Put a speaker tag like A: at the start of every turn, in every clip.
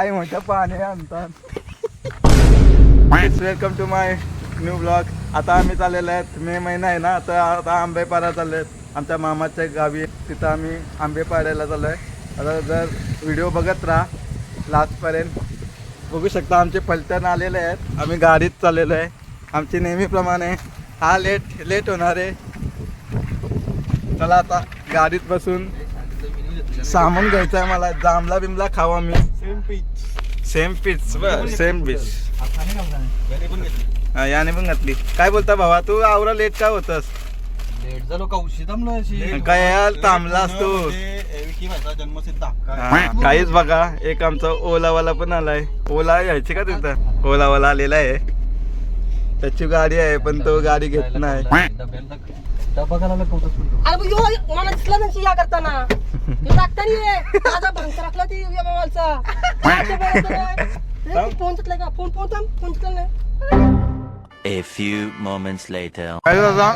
A: काय म्हणतं पाणी आणतात. Welcome to my new blog आता आम्ही चाललेलो आहेत. मे महिना आहे ना तर आता आंबे चालले आहेत आमच्या मामाच्या गावी. तिथं आम्ही आंबेपाड्याला चाललो आहे आता जर व्हिडिओ बघत राहा लास्टपर्यंत बघू शकता आमचे पलटण आलेले आहेत. आम्ही गाडीत चाललेलो आहे. आमची नेहमीप्रमाणे हा लेट लेट होणार आहे. चला आता गाडीत बसून सामान घ्यायचं आहे मला. जांभला बिमला खावा मी.
B: Same peach
A: same peach same पीच हा, याने पण घातली. काय बोलता भावा? तू आवरा लेट काय होतस?
B: लेट झालो का? उशी अशी.
A: काय यार, थांबलास तू.
B: विकी व्हायचा जन्मसिद्ध हक्क आहे.
A: हा, काहीच बघा एक आमचा ओलावाला पण आलाय. ओला यायची का तिथं? ओलावाला आलेला आहे. त्याची गाडी आहे पण तो गाडी घेत नाही.
B: डब्याला डबा घालायला कौतुक करतो.
C: अरे यो मला दिसला नाही या करताना. यो आहे माझा भंग राखला ती या मोबाईलचा फोन तुटला का? फोन फोन थांब. फोन तुटला नाही.
D: A few moments later.
A: काय दादा?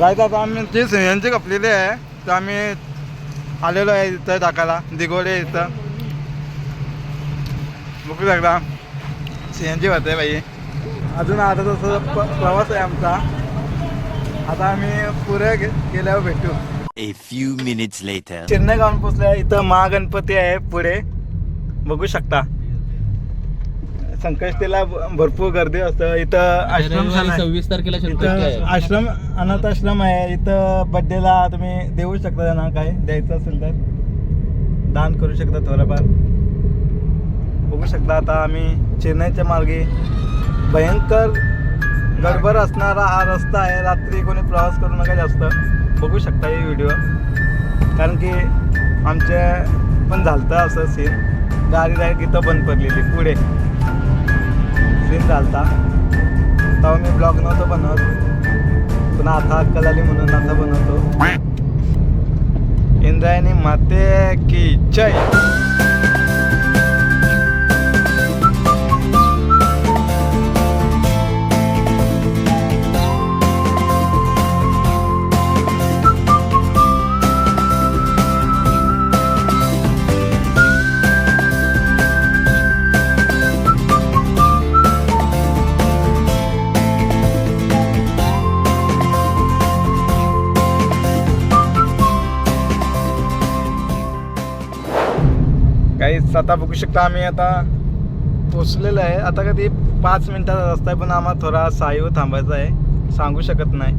A: गाय दादा आम्ही ते सिंहांची कपलेली आहे. तर आम्ही आलेलो आहे इथं टाकायला दिगोडे इथं. बघू शकता. सिंहांची होते बाई. अजून आता तसं प्रवास आहे आमचा. आता आम्ही पुढे गे- गेल्यावर भेटू.
D: A few minutes later.
A: Chennai गाऊन पोचले इथं महागणपती आहे पुढे. बघू शकता. संकष्टीला भरपूर गर्दी असतं. इथं आश्रम छान आहे.
B: सव्वीस तारखेला
A: इथं आश्रम अनाथ आश्रम आहे. इथं बड्डेला तुम्ही देऊ शकता त्यांना काय द्यायचं असेल तर. दान करू शकता थोडंफार. बघू शकता आता आम्ही चेन्नईच्या मार्गे. भयंकर गडबड असणारा हा रस्ता आहे. रात्री कोणी प्रवास करू नका जास्त. बघू शकता हे व्हिडिओ कारण की आमच्या पण झालतं असं सीन गाडी डायरेक्ट इथं बंद पडलेली पुढे. सीन झालता. तेव्हा मी ब्लॉग नव्हतो बनवत. पुन्हा आता अक्कल आली म्हणून आता बनवतो. इंद्रायणी माते की जय! आता बघू शकता आम्ही आता पोचलेलो आहे. आता कधी पाच मिनिटाचा रस्ता आहे पण आम्हाला थोडा साईवर थांबायचा आहे. सांगू शकत नाही.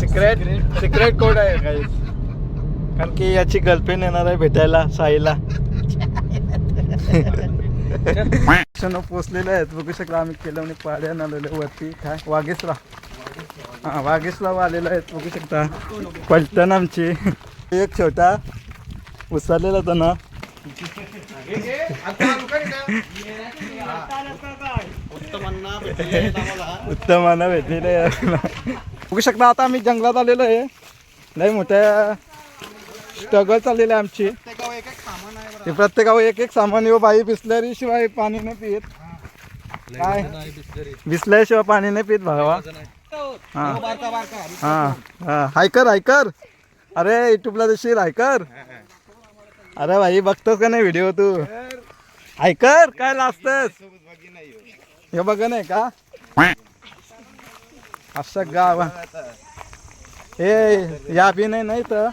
A: सिक्रेट सिक्रेट कोड आहे काही कारण की याची गर्लफ्रेंड येणार आहे भेटायला साईला. क्षण पोचलेले आहेत. बघू शकता आम्ही केलं पाड्यान आलेलो वरती. काय? वागेसला हा वागेसला आलेलो आहेत. बघू शकता. पलटण आमची. एक छोटा उचललेला होता ना.
B: उत्तमांना भेटले
A: भेटलेलं आहे बघू शकता आता आम्ही जंगलात आलेलो आहे. लय मोठ्या स्ट्रगल चाललेली आहे आमची.
B: एक एक सामान
A: ते प्रत्येकावर एक एक सामान येऊ बाई बिसलरी शिवाय पाणी नाही पित. काय? बिसल्याशिवाय पाणी नाही पित भावा. हा.
B: हा
A: हा. हायकर हायकर. अरे युट्यूबला देशील हायकर? अरे भाई बघतोस का नाही व्हिडिओ तू? ऐकर काय लाजतस? हे बघ नाही का? असं गाव. हे या बी नाही नाही तर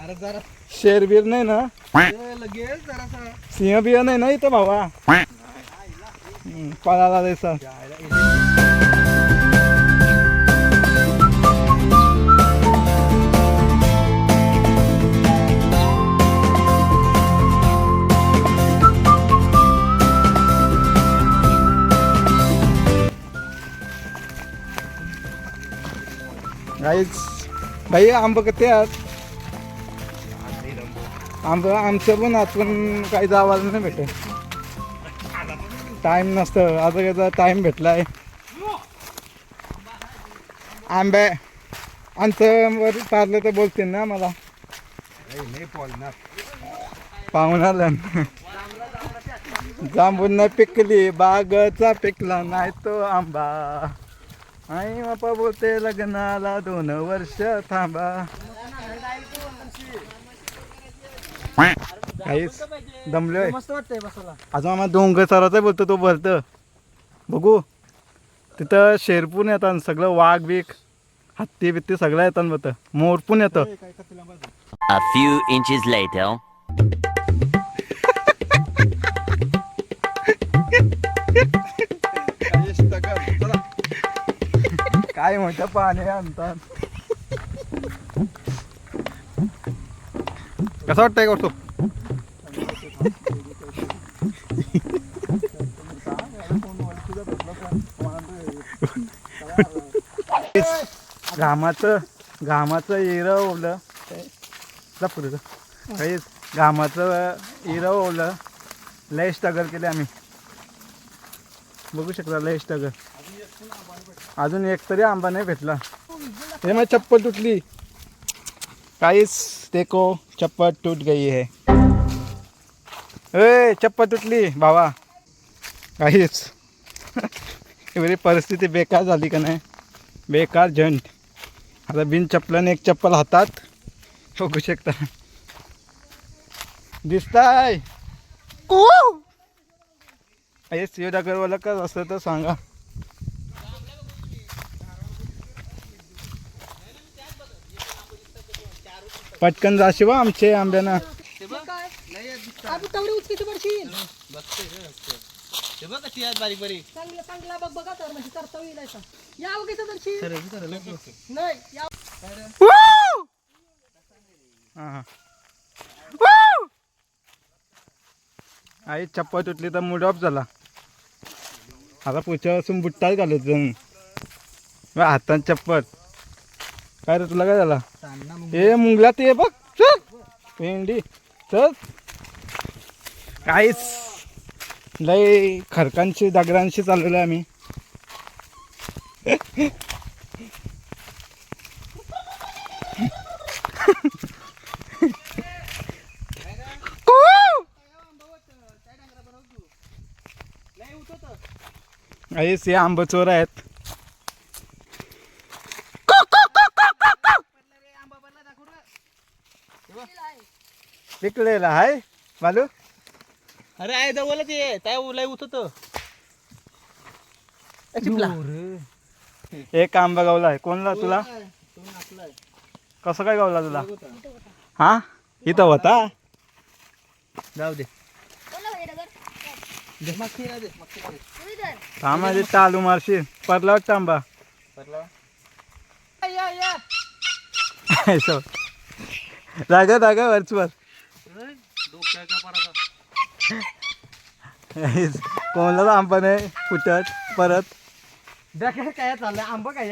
B: अरे जरा
A: शेरबीर नाही ना?
B: लगेच
A: सिंह बिह नाही ना इथं भावा? पळाला द्यायचा काहीच. भाई आंब किती आहेत? आंब आमचं पण आजून काही जावायला नाही भेटत. टाइम नसतं. आता त्याचा भेटला आहे आंबे. आमचं वर पारलं तर बोलतील ना मला. पाहुणाला. जांभून नाही पिकली बागचा पिकला नाही तो आंबा. आई बापा बोलते लग्नाला दोन वर्ष थांबा. काहीच दमलोय.
C: मस्त वाटतंय बसायला.
A: अजून आम्हाला डोंगर चरायचं बोलतो तो भरतं. बघू. तिथं शेरपून येतात सगळं वाघ बीक हत्ती बित्ती सगळं येतात बोलतं. मोर पण येतं
D: A few inches later.
A: काय मोठं पाणी आणतात कसं वाटतंय करतो घामाचं घामाचं इरं ओवलं. जा पुढे. काहीच घामाचं इरं ओवलं. लय स्ट्रगल केले आम्ही. बघू शकता लय स्ट्रगल अजून एक तरी आंबा नाही भेटला. हे मग चप्पल तुटली. काहीच देखो चप्पल टूट गई है. ए चप्पल तुटली भावा. काहीच. एवढी परिस्थिती बेकार झाली का नाही? बेकार झंट आता बिन चप्पलाने एक चप्पल हातात. बघू शकता. दिसताय. हे शिवडागरवाला का असं तर सांगा. पटकन जाशिवा आमचे आंब्याना.
C: काय अजून तेवढी उचकीची पडशील
B: बघ कशी आहेत बारीक बारीक.
C: चांगलं चांगला बघ बघा तर म्हणजे तरता येईल असं या उगीचं दर्शी नाही या.
A: आई चप्पल तुटली तर मूड ऑफ झाला. आता पुढच्या पासून बुट्टाच घालत जाऊन हातात चप्पल. काय रे तुला काय झाला? ए मुंगला ते बघ चल. भेंडी चल. काहीच. लय खडकांशी दगडांशी चाललेलो आहे आम्ही. हे आंब चोर आहेत. पिकलेला आहे बालू
B: अरे आहे जवळच ये. काय उलाय उतत
A: एक आंबा गावला आहे. कोणला तुला? कसं काय गावला तुला? हा? इथं होता?
B: जाऊ दे. दे.
A: थांबाचे चालू मारशील
C: या
A: असं. जागा जागा वरचवर
B: डोक्याच्या पाराचा.
A: कोणला आंबा नाही फुटत परत?
C: काय काय चाललंय? आंबा काय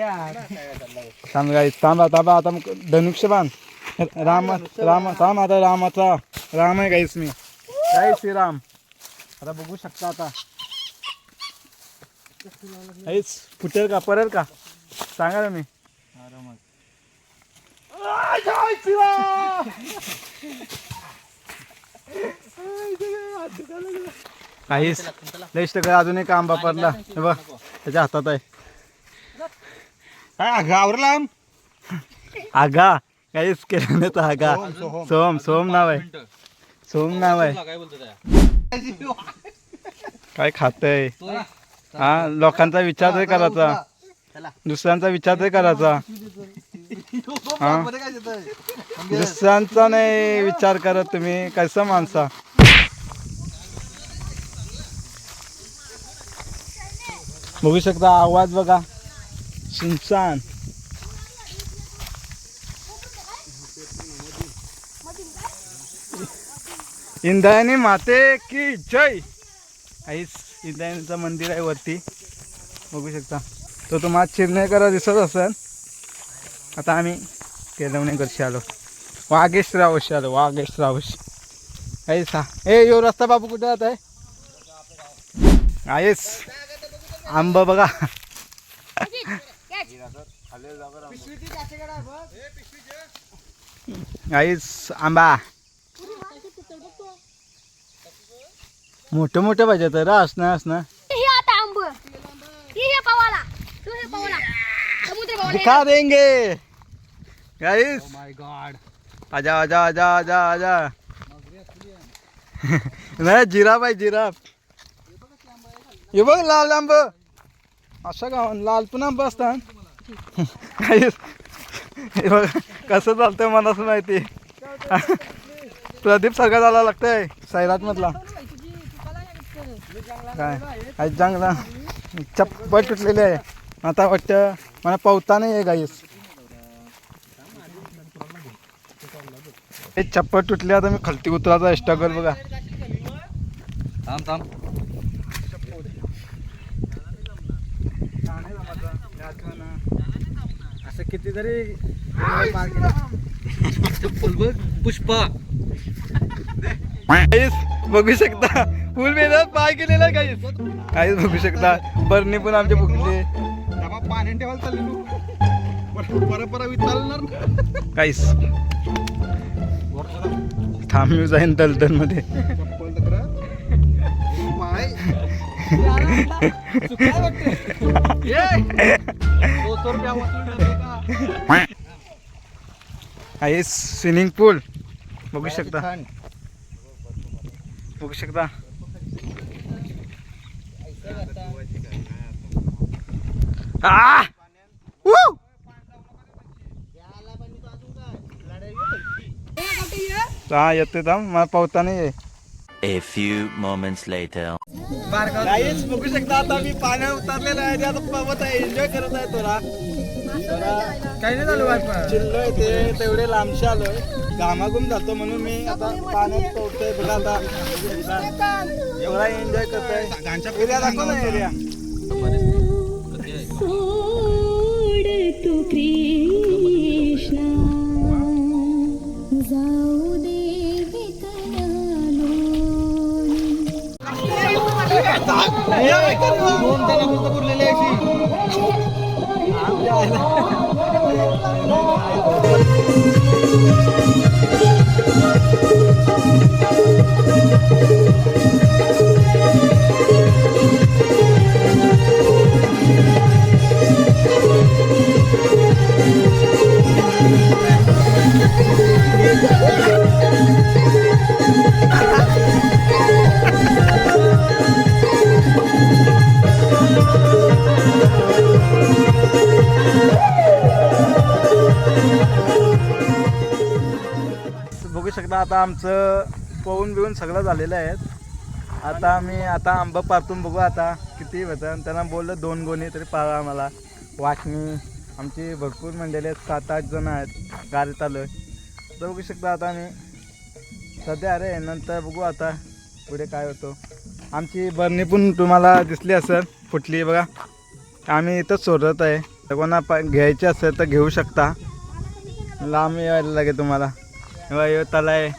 A: थांब गाई थांबा थांबा आता. मग धनुष्य बांध राम राम थांब आता रामाचा राम आहे गाईस मी. जय श्रीराम. आता बघू शकता आता. गाईस फुटेल का? पडेल का? सांगा ना मी. श्रीराम! काहीच. लिस्ट कर अजून एक आंबा पडला हे बघ त्याच्या हातात आहे.
B: काय घाबरला आम?
A: आगा काहीच केलं नाही तर आगा. सोम सोम नाव आहे. सोम नाव आहे.
B: काय?
A: काय खातय? हा लोकांचा विचार करायचा. दुसऱ्यांचा विचार करायचा. हा दुसऱ्यांचा नाही विचार करत तुम्ही. कसं माणसा? बघू शकता आवाज बघा. सुनसान. इंद्रायणी माते की जय. आईस इंद्रायणीचं मंदिर आहे वरती. बघू शकता. तो तुम्हाला चिरनेकरा दिसत असेल. आता आम्ही केलवणेकरशी आलो. वागेश रावशी आलो वागेशरावशी रावशी काही सा. ए यो रस्ता बाबू कुठे जात आहे? आहेस. आंब बघा. आईस आंबा. मोठं मोठं पाहिजे तर असणार असणार
E: हे आता आंब हे हे पावाला तू हे पावाला समुद्र पावाला
A: दिखा देंगे। गाइस
B: माय गॉड
A: आजा आजा आजा आजा आजा। नाही जिराफ आहे जिराफ हे बघ लाल आंब असं का लाल पण आंब असतात काहीच हे बघ कसं चालतंय मला असं माहिती? प्रदीप सारखा झाला लागतंय सैराट मधला. काय? आज चांगला चप्पल तुटलेली आहे. आता वाटतं मला पवता नाही आहे गाईस हे चप्पल तुटली आता मी खालती उतरायचा स्ट्रगल बघा.
B: थांब थांब.
A: असं कितीतरी
B: चप्पल बघ पुष्पा.
A: बघू शकता. फुल मेहनत पाय केलेला काहीच काहीच बघू शकता. बरणी पण आमचे फुगले
B: पाण्यात ठेवायला चाललेलो परत चालणार
A: काहीच थांबू जाईन दलदलमध्ये. स्विमिंग पूल बघू शकता. बघू शकता. आ! Woo! हा येते थांब मला पावता नाही
D: A few moments later.
A: बघू शकता आता मी पाण्यात उतरलेला आहे आता पवत आहे एन्जॉय करत आहे थोडा. काही नाही झालं चिल्लोय ते तेवढे लांबशे आलोय. घामाघूम जातो म्हणून मी आता पाण्यात पोहतोय बघा आता. एवढा एन्जॉय करतोय. एरिया दाखव ना एरिया
F: तू कृष्णा जाऊ दे विकलालोनी.
B: दोन
A: बघू शकता आता आमचं पवून बिवून सगळं झालेलं आहे. आता आम्ही आता आंबा पारतून बघू आता किती होतं. त्यांना बोललं दोन गोणी तरी पाळा आम्हाला. वाटणी आमची भरपूर मंडळी आहेत. सात आठ जण आहेत. गाडीत आलो आहे बघू शकता आता आम्ही. सध्या अरे नंतर बघू आता पुढे काय होतो. आमची बरणी पण तुम्हाला दिसली असेल फुटली बघा. आम्ही इथंच सोडत आहे. तर कोणा प घ्यायची असेल तर घेऊ शकता. लांब यायला लागेल तुम्हाला. तेव्हा हे तला आहे.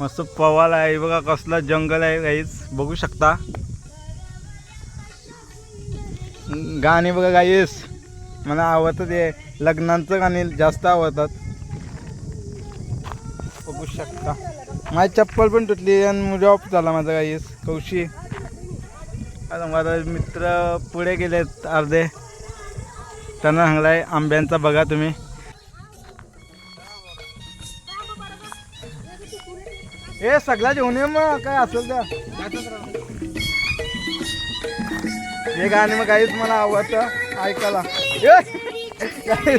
A: मस्त पवाल आहे. बघा कसला जंगल आहे काहीच बघू शकता. गाणी बघा काहीच मला आवडतं ते. लग्नांचं गाणी जास्त आवडतात बघू शकता माझी चप्पल पण तुटली आणि जॉब झाला माझा गाईस कौशी. आता माझा मित्र पुढे गेलेत अर्धे. त्यांना सांगलाय आंब्यांचा बघा तुम्ही. ए सगळा जेवण ये मग काय असेल त्या हे गाणे मग काहीच मला आवडतं ऐकायला. ए!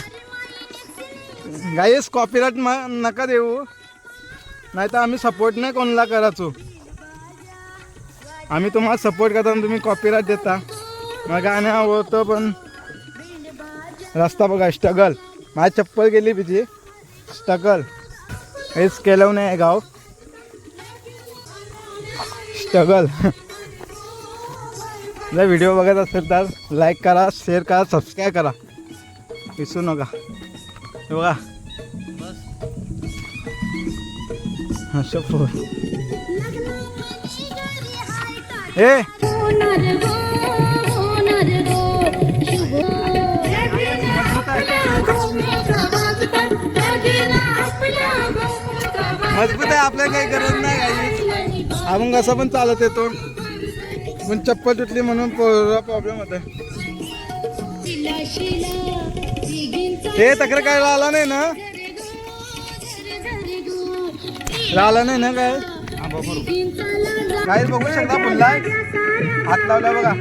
A: guys. आ! गाईस कॉपीराईट नका देऊ. नाही तर आम्ही सपोर्ट नाही कोणाला करायचो. आम्ही तुम्हाला सपोर्ट करताना तुम्ही कॉपीराईट देता. मग गाणं आवडतं पण रस्ता बघा स्ट्रगल माझी चप्पल गेली तिची स्ट्रगल हेच केलं नाही गाव. स्ट्रगल जर व्हिडिओ बघत असेल तर लाईक करा शेअर करा सबस्क्राईब करा. विसरू नका. बघा. फोन ए. मजबूत आहे आपल्याला काही गरज नाही काही आपण कसं पण चालत येतो. पण चप्पल तुटली म्हणून प्रॉब्लेम होता. ते तक्रार काय आला नाही ना? आला नाही ना काय? काय बघू शकता पुन्हा हात लावला बघा.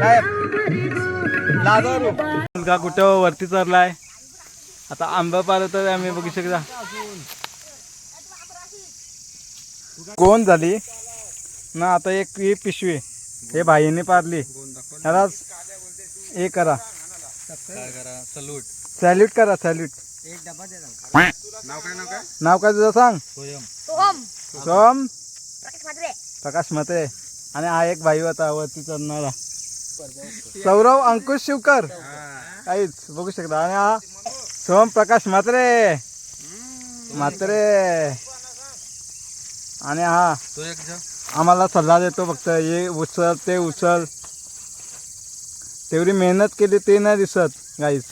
A: काय? मुलगा कुठं? वरती चरलाय आता आंबा पार तर आम्ही बघू शकता. कोण झाली. ना आता एक ही पिशवी. हे भाईने पारली ह्याला हे करा. सॅल्यूट करा सॅल्यूट.
B: एक डबा दे नाव काय नाव काय?
A: नाव काय तुझं सांग?
E: सोहम.
A: सोम
E: प्रकाश
A: मते आणि हा एक भाई होता वरती चढणारा. सौरव अंकुश शिवकर. काहीच बघू शकता. आणि हा सोम प्रकाश म्हात्रे. म्हात्रे. आणि हा
B: तो एक जा.
A: आम्हाला सल्ला देतो फक्त हे उचल ते उचल तेवढी मेहनत केली ते नाही दिसत गाईस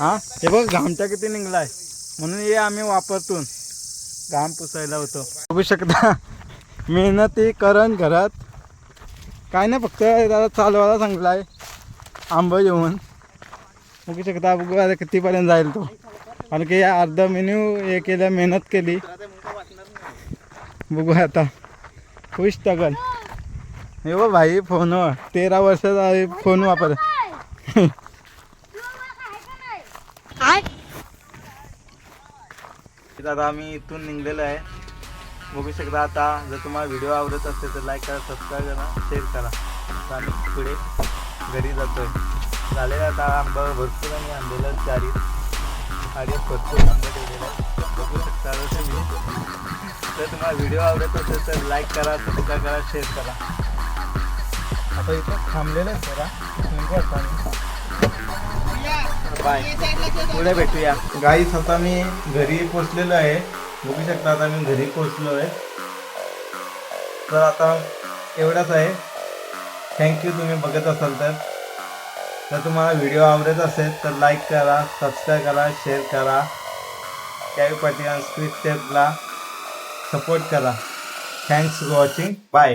A: हा? हे बघ घामटा किती निघलाय. म्हणून हे आम्ही वापरतो घाम पुसायला होतो. बघू शकता मेहनती करण घरात. काय नाही फक्त दादा चालवायला सांगलाय आंब येऊन बघू शकता बघू आता कितीपर्यंत जाईल तो. कारण की अर्धा मेन्यू हे केलं मेहनत केली. बघू आता. खुश तगल हे भाई फोनवर. तेरा वर्षाचा फोन वापर. आता आम्ही इथून निघलेलो आहे. बघू शकता आता जर तुम्हाला व्हिडिओ आवडत असेल तर लाईक करा सबस्क्राईब करा शेअर करा. आता आम्ही पुढे घरी जातोय. झालेलं आता आंबा भरपूर आम्ही आणलेलं चारी आणि भरपूर आंबा ठेवलेला आहे बघू शकता जर तुम्हाला व्हिडिओ आवडत असेल तर लाईक करा सबस्क्राईब करा शेअर करा. आता इथं थांबलेलं आहे जरा. निघू आता आम्ही. बाय. पुढे भेटूया. गाईस आता मी घरी पोचलेलो आहे. बघू शकता आता मी घरी पोचलो आहे. तर आता एवढंच आहे. थँक्यू तुम्ही बघत असाल तर. जर तुम्हाला व्हिडिओ आवडत असेल तर लाईक करा सबस्क्राईब करा शेअर करा. कॅवी पाटील स्क्रिप्ट स्टेपला सपोर्ट करा. Thanks for watching bye